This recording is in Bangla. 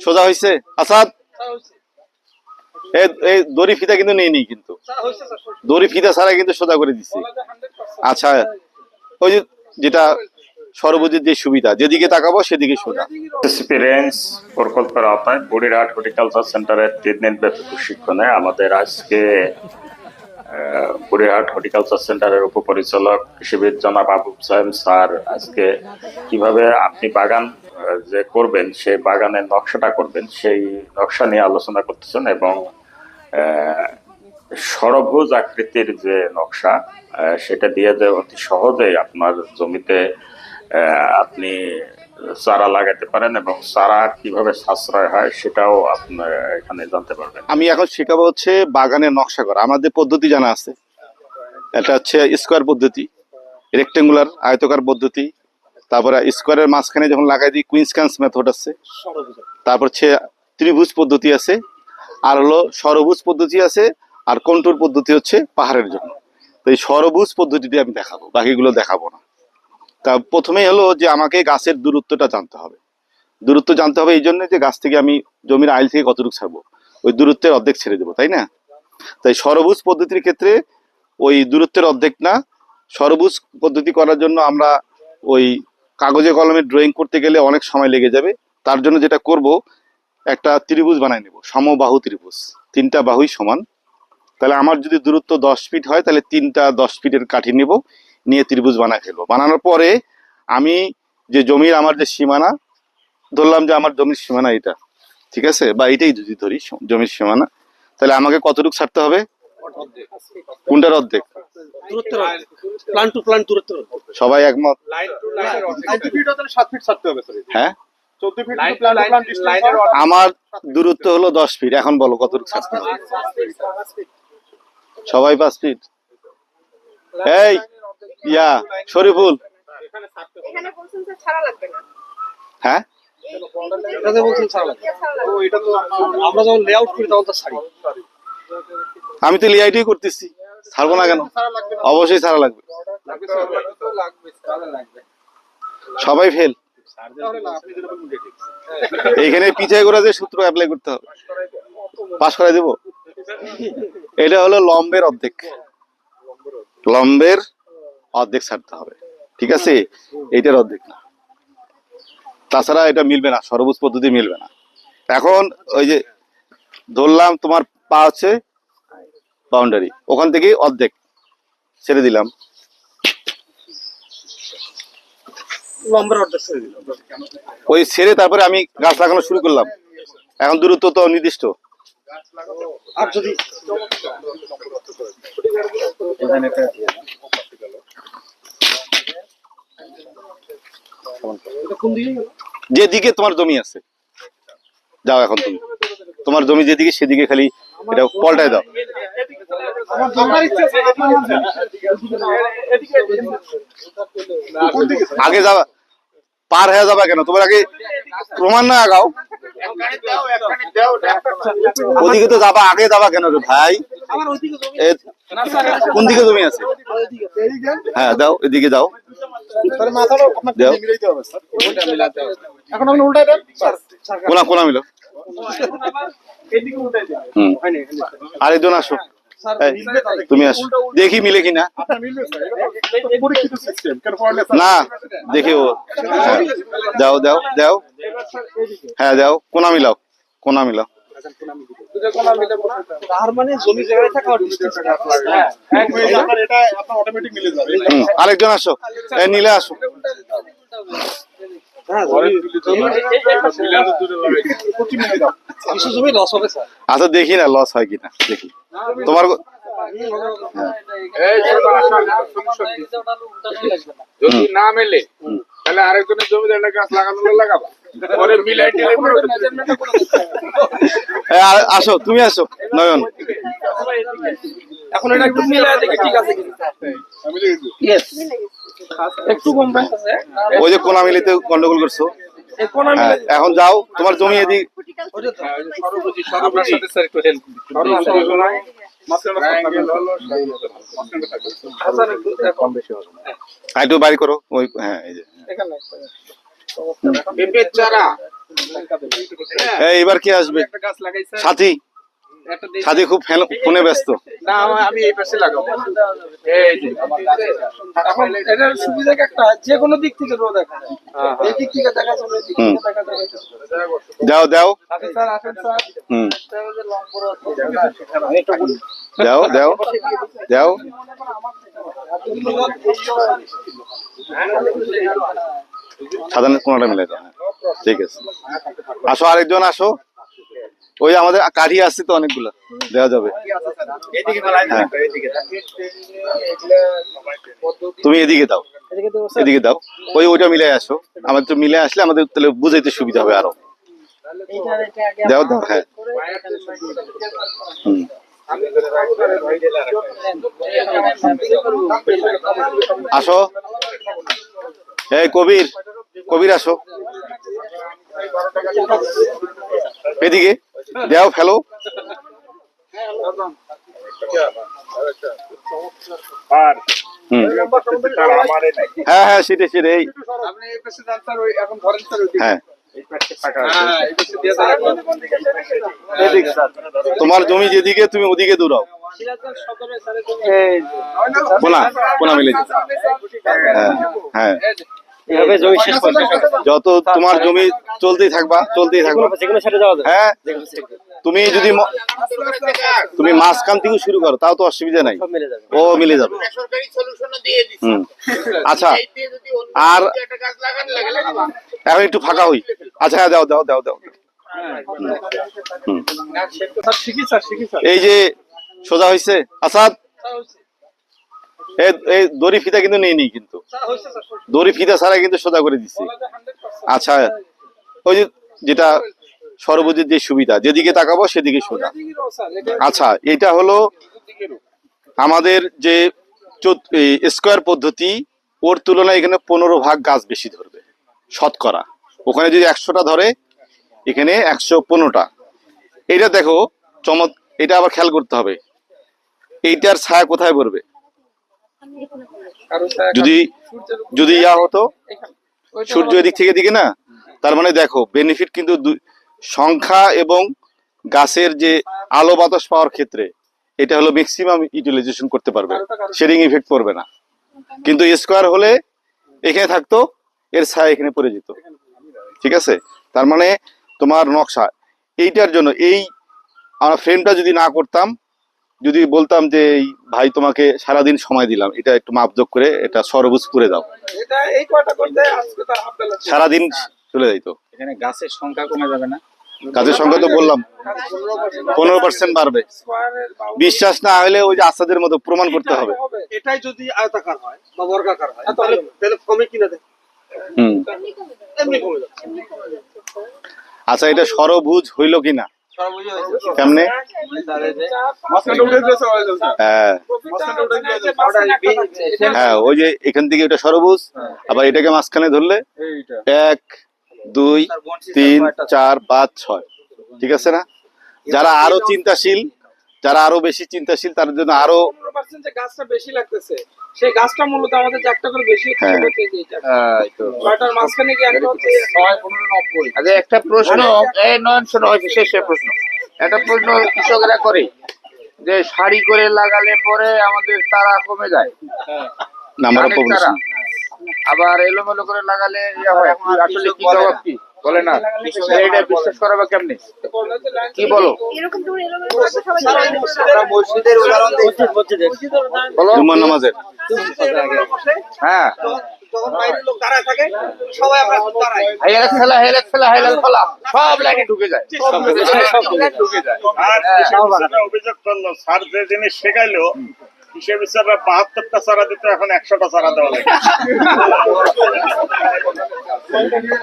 সোজা হয়েছে আসাদ? এই দড়ি ফিতা কিন্তু নেই নি কিন্তু। দড়ি ফিতা ছাড়া কিন্তু সোজা করে দিচ্ছি আচ্ছা ওই যে যেটা সর্বজিৎ যে সুবিধা যেদিকে তাকাবো সেদিকে সোজা। এসিপি রেঞ্জ প্রকল্পের আওতায় বুড়িরহাট হর্টিকালচার সেন্টারের তিন দিন ব্যাপী প্রশিক্ষণে আমাদের আজকে আহ, বুড়িরহাট হর্টিকালচার সেন্টারের উপপরিচালক কৃষিবিদ জনাব আবু সাহেব স্যার আজকে কীভাবে আপনি বাগান যে করবেন সে বাগানের নকশাটা করবেন, সেই নকশা নিয়ে আলোচনা করতেছেন এবং ষড়ভুজ আকৃতির যে নকশা সেটা দিয়ে যে অতি সহজেই আপনার জমিতে আপনি চারা লাগাতে পারেন এবং চারা কীভাবে সাশ্রয় হয় সেটাও আপনার এখানে জানতে পারবেন। আমি এখন শেখাবো হচ্ছে বাগানের নকশা করা। আমাদের পদ্ধতি জানা আছে। এটা হচ্ছে স্কোয়ার পদ্ধতি রেক্টেঙ্গুলার আয়তকার পদ্ধতি তারপরে স্কোয়ারের মাঝখানে যখন লাগাই দিই কুইন্সকান্স মেথড আছে। তারপর হচ্ছে ত্রিভুজ পদ্ধতি আছে, আর হলো সরভুজ পদ্ধতি আছে, আর কন্ট্রোল পদ্ধতি হচ্ছে পাহাড়ের জন্য। তো এই সরভুজ পদ্ধতিটি আমি দেখাবো, বাকিগুলো দেখাবো না। তা প্রথমেই হলো যে আমাকে গাছের দূরত্বটা জানতে হবে। দূরত্ব জানতে হবে এই জন্য যে গাছ থেকে আমি জমির আইল থেকে কতটুকু ছাড়বো। ওই দূরত্বের অর্ধেক ছেড়ে দেবো, তাই না? তাই সরভুজ পদ্ধতির ক্ষেত্রে ওই দূরত্বের অর্ধেক না, সরভুজ পদ্ধতি করার জন্য আমরা ওই কাগজে কলমে ড্রয়িং করতে গেলে অনেক সময় লেগে যাবে। তার জন্য যেটা করব, একটা ত্রিভুজ বানাই নেব, সমবাহু ত্রিভুজ। তিনটা বাহুই সমান। তাহলে আমার যদি দূরত্ব দশ ফিট হয়, তাহলে তিনটা দশ ফিটের কাঠি নেব, নিয়ে ত্রিভুজ বানায় ফেলব। বানানোর পরে আমি যে জমির আমার যে সীমানা, ধরলাম যে আমার জমির সীমানা এটা, ঠিক আছে? বা এটাই যদি ধরি জমির সীমানা, তাহলে আমাকে কতটুকু ছাড়তে হবে? কোনটার অর্ধেক? প্লান টু প্লান দূরত্ব সবাই একমত? সাত ফিট ছাড়তে হবে স্যার হ্যাঁ? আমার দূরত্ব হলো দশ ফিট এখন বলো হবে? সবাই পাঁচ ফিট এই ইয়া শরীফুল। এখানে বলছেন যে ছাড়া লাগবে না। হ্যাঁ? আমরা যখন লেআউট করি তখন তো ছাড়ি। আমি তো লিআইটি করতেছি। ছাড়বো না কেন? অবশ্যই ছাড়া লাগবে। সবাই ফেল এইখানে পিছিয়ে করে যে সূত্র অ্যাপ্লাই করতে হবে। পাস করে দেব। এটা হলো লম্বের অর্ধেক। লম্বের অর্ধেক ছাড়তে হবে। ঠিক আছে? এইটার অর্ধেক না। তাছাড়া এটা মিলবে না। সর্বোচ্চ পদ্ধতি মিলবে না। এখন ওই যে ধরলাম তোমার পা হচ্ছে বাউন্ডারি ওখান থেকে অর্ধেক। ছেড়ে দিলাম। ওই ছেড়ে তারপরে আমি গাছ লাগানো শুরু করলাম। এখন দূরত্ব তো নির্দিষ্ট। আর যদি? যেদিকে তোমার জমি আছে। যাও এখন তুমি। তোমার জমি যেদিকে সেদিকে খালি এটা পল্টায় দাও। আগে যাবা পার হয়ে যাবা কেন? তোমার আগে প্রমাণ না আগাও ওদিকে তো যাবা আগে যাবা কেন রে ভাই? কোন দিকে জমি আছে? হ্যাঁ দাও এদিকে স্যার। কোনা কোনা মিলো। আরেকজন আসো। তুমি আসো। দেখি মিলে কিনা। না দেখি ও। হ্যাঁ। দাও দাও দাও। হ্যাঁ দাও। কোনা মিলাও কোনা মিলাও। দুটো কোনা মিলে তার মানে। হ্যাঁ এক মিনিট আপনার এটা আপনার অটোমেটিক মিলে যাবে। হুম আরেকজন আসো। এই নীলে আসো। আচ্ছা দেখি না লস হয় কিনা দেখি। তোমার আশা যদি না মেলে তাহলে আরেকজনের জমিতে একটা গাছ লাগানো লাগাবা। মিলাই আসো তুমি আসো নয়ন। এখন এটা একটু মিলে দেখি ঠিক আছে কিনা। আমি লিখেছি একটু কম পাইছে ওই যে কোনা মিলিতে গন্ডগোল করছ? হ্যাঁ এখন যাও তোমার জমি এদিক স্যার একটু বাড়ি করো ওই হ্যাঁ এই যে। কে আসবে? একটা গাছ লাগাইছে সাথী। একটা খুব ফেন- ব্যস্ত। না আমি এই পাশে লাগাবো। এই যে। এখন এটার সুবিধা একটা? যে কোনো দিক থেকে রোদ দেখা এই দিক থেকে দেখা যাবে এই দিক থেকে দেখা যাবে দাও দাও। আসেন স্যার আসেন স্যার। হুম। দাও দাও। দাও। সাধারণ কোনটা মিলে হ্যাঁ। ঠিক আছে। আসো আরেকজন আসো। ওই আমাদের কাঠি আসছে তো অনেকগুলো, দেওয়া যাবে। হ্যাঁ। তুমি এদিকে দাও এদিকে দাও। ওই ওইটা মিলে আসো। আমাদের তো মিলে আসলে আমাদের তাহলে বুঝাইতে সুবিধা হবে আরও। দাও দাও হ্যাঁ। আসো। এই কবির কবির আসো। এদিকে। দেও ফেলো নাই। হ্যাঁ হ্যাঁ সেটাই সেটাই। এই। হ্যাঁ। হ্যাঁ, তোমার জমি যেদিকে তুমি ওদিকে দৌড়াও। মিলে হ্যাঁ। হ্যাঁ। এভাবে জমি শেষ করতে যত তোমার জমি চলতেই থাকবা চলতেই থাকবা। যেগুলো সাথে যাওয়া হ্যাঁ? তুমি যদি তুমি মাঝখান থেকে শুরু করো তাও তো অসুবিধা নাই। ও মিলে যাবে। আচ্ছা আর এখন একটু ফাঁকা হই। আচ্ছা হ্যাঁ দাও দাও দাও দাও। হুম। স্যার ঠিকই স্যার ঠিকই স্যার। এই যে সোজা হয়েছে আসাদ? এই এই দড়ি ফিতা কিন্তু নেই নি কিন্তু। দড়ি ফিতা ছাড়া কিন্তু সোজা করে দিচ্ছি বলা যায় 100% আচ্ছা ওই যে যেটা সর্বজিৎ যে সুবিধা যেদিকে তাকাবো সেদিকে সোজা। আচ্ছা এটা হলো আমাদের যে স্কোয়ার পদ্ধতি ওর তুলনায় এখানে পনেরো ভাগ গাছ বেশি ধরবে শতকরা। ওখানে যদি একশোটা ধরে এখানে একশো পনেরোটা। এটা দেখো চমৎ এটা আবার খেয়াল করতে হবে। এইটার ছায়া কোথায় পড়বে? যদি যদি ইয়া হতো সূর্য এদিক থেকে দিকে না তার মানে দেখো বেনিফিট কিন্তু সংখ্যা এবং গাছের যে আলো বাতাস পাওয়ার ক্ষেত্রে এটা হলো ম্যাক্সিমাম ইউটিলাইজেশন করতে পারবে। শেডিং ইফেক্ট পড়বে না। কিন্তু স্কোয়ার হলে এখানে থাকতো এর ছায়া এখানে পড়ে যেত। ঠিক আছে? তার মানে তোমার নকশা। এইটার জন্য এই আমরা ফ্রেমটা যদি না করতাম যদি বলতাম যে এই ভাই তোমাকে সারাদিন সময় দিলাম এটা একটু মাপজোক করে এটা সরবুজ করে দাও। সারাদিন চলে যাইতো। এখানে গাছের সংখ্যা কমে যাবে না? কাজের সংখ্যা তো বললাম পনেরো পার্সেন্ট বাড়বে। বিশ্বাস না হলে ওই যে আসাদের মতো প্রমাণ করতে হবে। এটাই যদি আয়তাকার হয় বা বর্গাকার হয় তাহলে তাহলে কমে কিনা দেয় হুম। এমনি কমে যাবে। আচ্ছা এটা সরভুজ হইল কিনা? কেমনে। হ্যাঁ। হ্যাঁ ওই যে এখান থেকে এটা সরবুজ আবার এটাকে মাঝখানে ধরলে এক দুই তিন চার পাঁচ ছয়। ঠিক আছে না? যারা আরও চিন্তাশীল যারা আরও বেশি চিন্তাশীল তাদের জন্য আরও 15% যে গাছটা বেশি লাগতেছে সেই গাছটা মূলত আমাদের একটা করে বেশি হচ্ছে হ্যাঁ। হচ্ছে যে এটা। এই তো। ছয়টার মাঝখানে কি একটা আচ্ছা প্রশ্ন এই নয়ন শোনো হয়েছে প্রশ্ন। একটা প্রশ্ন কৃষকরা করে যে সারি করে লাগালে পরে আমাদের তারা কমে যায়। আবার এলোমেলো করে লাগালে ইয়ে হয়। আসলে কি জবাব কি? বলে না এটা বিশ্বাস করাবে কেমনে? কি বলো? এরকম তুমি এরকম কথা সবাই জানে আমরা মসজিদের উদাহরণ বলো। নামাজের। হ্যাঁ। অভিযোগ করল স্যার যে জিনিস শেখাইলো বাহাত্তরটা চারা দিত এখন একশোটা চারা দেওয়া লাগে।